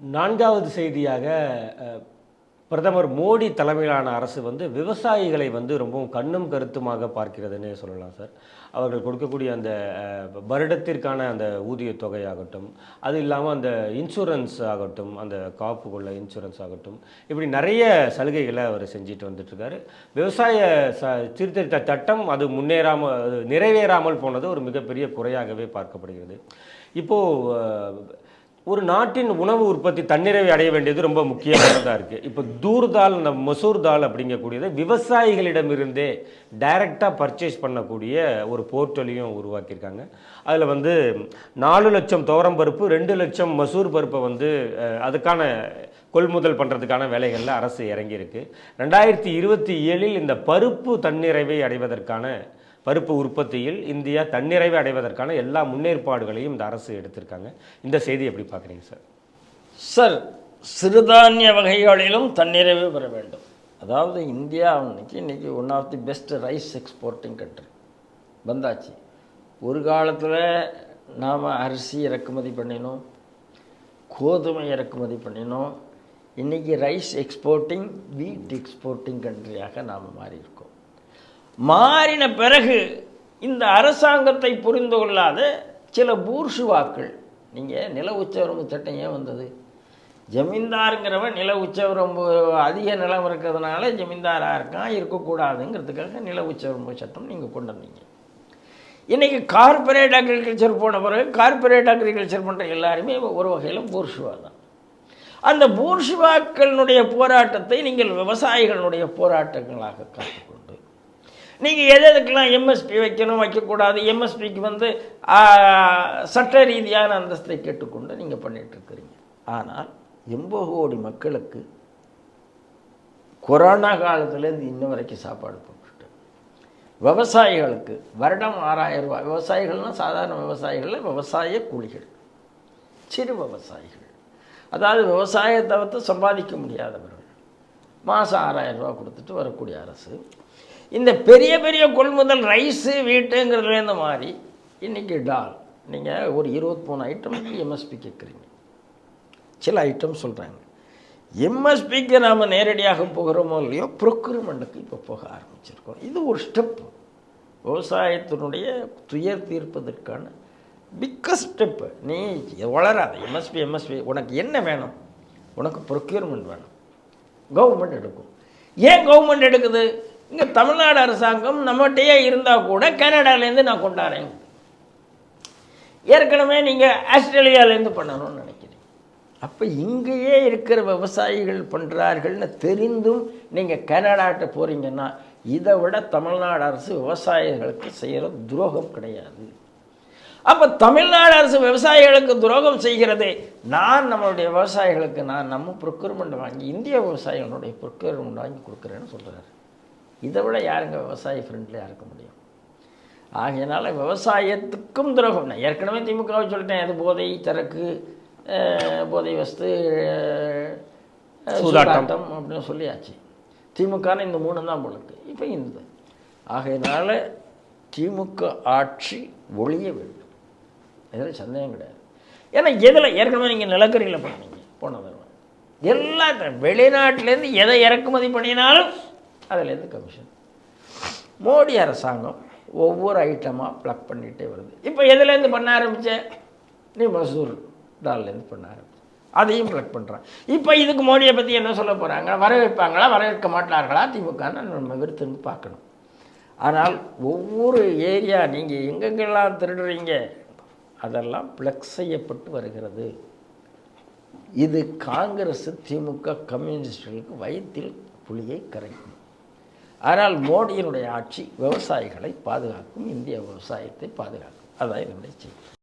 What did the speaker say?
நான்காவது செய்தியாக பிரதமர் மோடி தலைமையிலான அரசு வந்து விவசாயிகளை வந்து ரொம்பவும் கண்ணும் கருத்துமாக பார்க்கிறதுன்னே சொல்லலாம் சார். அவர்கள் கொடுக்கக்கூடிய அந்த வருடத்திற்கான அந்த ஊதியத் தொகையாகட்டும் அது இல்லாமல் அந்த இன்சூரன்ஸ் ஆகட்டும் அந்த காப்புக்குள்ள இன்சூரன்ஸ் ஆகட்டும் இப்படி நிறைய சலுகைகளை அவர் செஞ்சுட்டு வந்துட்டுருக்காரு. விவசாய ச சீர்திருத்த சட்டம் அது முன்னேறாமல் அது நிறைவேறாமல் போனது ஒரு மிகப்பெரிய குறையாகவே பார்க்கப்படுகிறது. இப்போது ஒரு நாட்டின் உணவு உற்பத்தி தன்னிறைவை அடைய வேண்டியது ரொம்ப முக்கியமானதாக இருக்குது இப்போ தூர் தால் இந்த மசூர் தால் அப்படிங்கக்கூடியது விவசாயிகளிடமிருந்தே டைரெக்டாக பர்ச்சேஸ் பண்ணக்கூடிய ஒரு போர்ட்டலையும் உருவாக்கியிருக்காங்க. அதில் வந்து நாலு லட்சம் துவரம் பருப்பு ரெண்டு லட்சம் மசூர் பருப்பை வந்து அதுக்கான கொள்முதல் பண்ணுறதுக்கான வேலைகளில் அரசு இறங்கியிருக்கு. ரெண்டாயிரத்தி இருபத்தி ஏழில் இந்த பருப்பு தன்னிறைவை அடைவதற்கான பருப்பு உற்பத்தியில் இந்தியா தன்னிறைவை அடைவதற்கான எல்லா முன்னேற்பாடுகளையும் இந்த அரசு எடுத்திருக்காங்க. இந்த செய்தி எப்படி பார்க்குறீங்க சார்? சார் சிறுதானிய வகைகளிலும் தன்னிறைவு பெற வேண்டும். அதாவது இந்தியா இன்னைக்கு இன்றைக்கி one of the best rice exporting country வந்தாச்சு. ஒரு காலத்தில் நாம் அரிசி இறக்குமதி பண்ணினோம். கோதுமை இறக்குமதி பண்ணினோம். இன்றைக்கி ரைஸ் எக்ஸ்போர்ட்டிங் வீட் எக்ஸ்போர்ட்டிங் கண்ட்ரியாக நாம் மாறியிருக்கோம். மாறின பிறகு இந்த அரசாங்கத்தை புரிந்து கொள்ளாத சில பூர்ஷுவாக்கள். நீங்கள் நில உச்சவரம்பு சட்டம் ஏன் வந்தது? ஜமீன்தாருங்கிறவன் நில உச்சவரம்பு அதிக நிலம் இருக்கிறதுனால ஜமீன்தாராக இருக்கான் இருக்கக்கூடாதுங்கிறதுக்காக நில உச்சவரம்பு சட்டம் நீங்கள் கொண்டு வந்தீங்க. இன்றைக்கி கார்ப்பரேட் அக்ரிகல்ச்சர் போன பிறகு கார்ப்பரேட் அக்ரிகல்ச்சர் பண்ணுற எல்லாருமே ஒரு வகையில் பூர்ஷுவா தான். அந்த பூர்ஷுவாக்களினுடைய போராட்டத்தை நீங்கள் விவசாயிகளுடைய போராட்டங்களாக காட்டிக்கொண்டு நீங்கள் எது எதுக்கெல்லாம் எம்எஸ்பி வைக்கணும் வைக்கக்கூடாது எம்எஸ்பிக்கு வந்து சட்ட ரீதியான அந்தஸ்தை கேட்டுக்கொண்டு நீங்கள் பண்ணிகிட்ருக்குறீங்க ஆனால் எண்பது கோடி மக்களுக்கு கொரோனா காலத்துலேருந்து இன்ன வரைக்கும் சாப்பாடு போட்டுட்டு. விவசாயிகளுக்கு வருடம் ஆறாயிரம் ரூபாய். விவசாயிகள்னால் சாதாரண விவசாயிகளில் விவசாய கூலிகள். சிறு விவசாயிகள். அதாவது விவசாயத்தை வந்து சம்பாதிக்க முடியாதவர்கள். மாதம் ஆறாயிரம் ரூபா கொடுத்துட்டு வரக்கூடிய அரசு இந்த பெரிய பெரிய கொள்முதல் ரைஸு வீட்டுங்கிறதுலேருந்து மாதிரி. இன்றைக்கி டால். நீங்கள் ஒரு இருபத்தி மூணு ஐட்டம் எம்எஸ்பி கேட்குறீங்க. சில ஐட்டம் சொல்கிறாங்க எம்எஸ்பிக்கு நாம் நேரடியாக போகிறோமோ இல்லையோ ப்ரொக்யூர்மெண்ட்டுக்கு இப்போ போக ஆரம்பிச்சிருக்கோம். இது ஒரு ஸ்டெப் விவசாயத்தினுடைய துயர் தீர்ப்பதற்கான பிக்கஸ்ட் ஸ்டெப்பு நீ வளராது. எம்எஸ்பி எம்எஸ்பி உனக்கு என்ன வேணும்? உனக்கு ப்ரொக்யூர்மெண்ட் வேணும். கவர்மெண்ட் எடுக்கும். ஏன் கவர்மெண்ட் எடுக்குது? இங்கே தமிழ்நாடு அரசாங்கம் நம்மகிட்டயே இருந்தால் கூட கனடாலேருந்து நான் கொண்டாடுறேன். ஏற்கனவே நீங்கள் ஆஸ்திரேலியாவிலேருந்து பண்ணணும்னு நினைக்கிறேன். அப்போ இங்கேயே இருக்கிற விவசாயிகள் பண்ணுறார்கள்னு தெரிந்தும் நீங்கள் கனடாட்ட போகிறீங்கன்னா இதை விட தமிழ்நாடு அரசு விவசாயிகளுக்கு செய்கிற துரோகம் கிடையாது. அப்போ தமிழ்நாடு அரசு விவசாயிகளுக்கு துரோகம் செய்கிறதே நான் நம்மளுடைய விவசாயிகளுக்கு நான் நம்ம ப்ரொக்யூர்மெண்ட் வாங்கி இந்திய விவசாயிகளுடைய ப்ரொக்யூர்மெண்ட் வாங்கி கொடுக்குறேன்னு சொல்கிறாரு இதை விட யாருங்க விவசாய ஃப்ரெண்ட்லியாக இருக்க முடியும்? ஆகையினால விவசாயத்துக்கும் துரோகம். நான் ஏற்கனவே திமுகவை சொல்லிட்டேன். அது போதை சரக்கு போதை வஸ்து சூதாட்டம். அப்படின்னு சொல்லியாச்சு. திமுகன்னு இந்த மூணு தான் உங்களுக்கு இப்போ இந்த. ஆகையினால திமுக ஆட்சி ஒழிய வேண்டும். இதில் சந்தேகம் கிடையாது. ஏன்னா எதில்? ஏற்கனவே நீங்கள் நிலக்கரியில் பண்ணீங்க. போன தடவை. எல்லாத்தையும் வெளிநாட்டிலேருந்து எதை இறக்குமதி பண்ணினாலும் அதுலேருந்து கமிஷன் மோடி அரசாங்கம் ஒவ்வொரு ஐட்டமாக ப்ளக் பண்ணிகிட்டே வருது. இப்போ எதுலேருந்து பண்ண ஆரம்பித்தேன் நீ மசூர் டால்லேருந்து பண்ண ஆரம்பிச்ச. அதையும் ப்ளக் பண்ணுறான் இப்போ இதுக்கு மோடியை பற்றி என்ன சொல்ல போகிறாங்க வரவேற்பாங்களா? வரவேற்க மாட்டார்களா? திமுகன்னு நம்ம விருத்துன்னு பார்க்கணும். ஆனால் ஒவ்வொரு ஏரியா நீங்கள் எங்கெங்கெல்லாம் திருடுறீங்க? அதெல்லாம் ப்ளக் செய்யப்பட்டு வருகிறது. இது காங்கிரஸ் திமுக கம்யூனிஸ்டுகளுக்கு வயிற்றில் புலியை கரைக்கும். ஆனால் மோடியினுடைய ஆட்சி விவசாயிகளை பாதுகாக்கும் இந்திய விவசாயத்தை பாதுகாக்கும். அதுதான் இதனுடைய செய்தி.